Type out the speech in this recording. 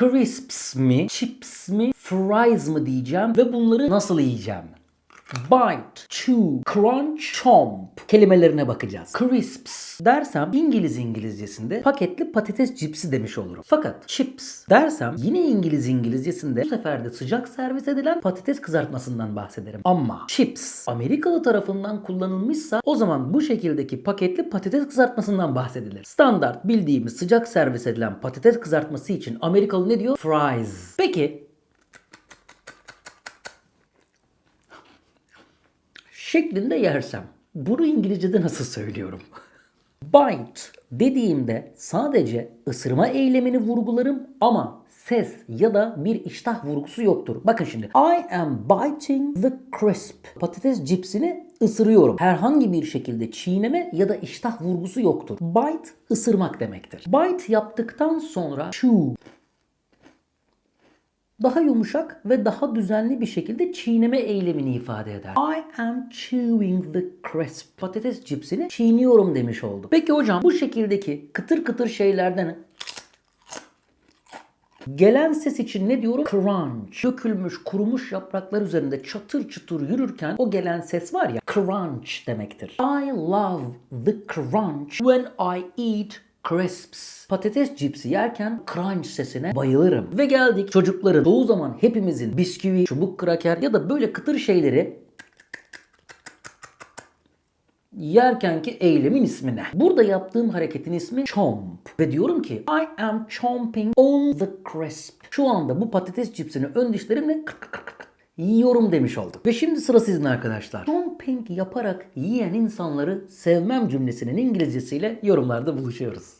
Crisps mi, chips mi, fries mı diyeceğim ve bunları nasıl yiyeceğim? Bite, chew, crunch, chomp kelimelerine bakacağız. Crisps dersem İngiliz İngilizcesinde paketli patates cipsi demiş olurum. Fakat chips dersem yine İngiliz İngilizcesinde bu sefer de sıcak servis edilen patates kızartmasından bahsederim. Ama chips Amerikalı tarafından kullanılmışsa o zaman bu şekildeki paketli patates kızartmasından bahsedilir. Standart bildiğimiz sıcak servis edilen patates kızartması için Amerikalı ne diyor? Fries. Peki şeklinde yersem bunu İngilizce'de nasıl söylüyorum? Bite dediğimde sadece ısırma eylemini vurgularım ama ses ya da bir iştah vurgusu yoktur. Bakın şimdi. I am biting the crisp. Patates cipsini ısırıyorum. Herhangi bir şekilde çiğneme ya da iştah vurgusu yoktur. Bite ısırmak demektir. Bite yaptıktan sonra chew daha yumuşak ve daha düzenli bir şekilde çiğneme eylemini ifade eder. I am chewing the crisp. Patates cipsini çiğniyorum demiş oldu. Peki hocam bu şekildeki kıtır kıtır şeylerden Gelen ses için ne diyorum? Crunch. Dökülmüş, kurumuş yapraklar üzerinde çatır çutur yürürken o gelen ses var ya crunch demektir. I love the crunch when I eat crisps. Patates cipsi yerken crunch sesine bayılırım. Ve geldik çocukların çoğu zaman hepimizin bisküvi, çubuk kraker ya da böyle kıtır şeyleri yerkenki eylemin ismine. Burada yaptığım hareketin ismi chomp. Ve diyorum ki I am chomping on the crisp. Şu anda bu patates cipsini ön dişlerimle kırt kırt kırt yiyorum demiş olduk. Ve şimdi sıra sizin arkadaşlar. Chomping yaparak yiyen insanları sevmem cümlesinin İngilizcesiyle yorumlarda buluşuyoruz.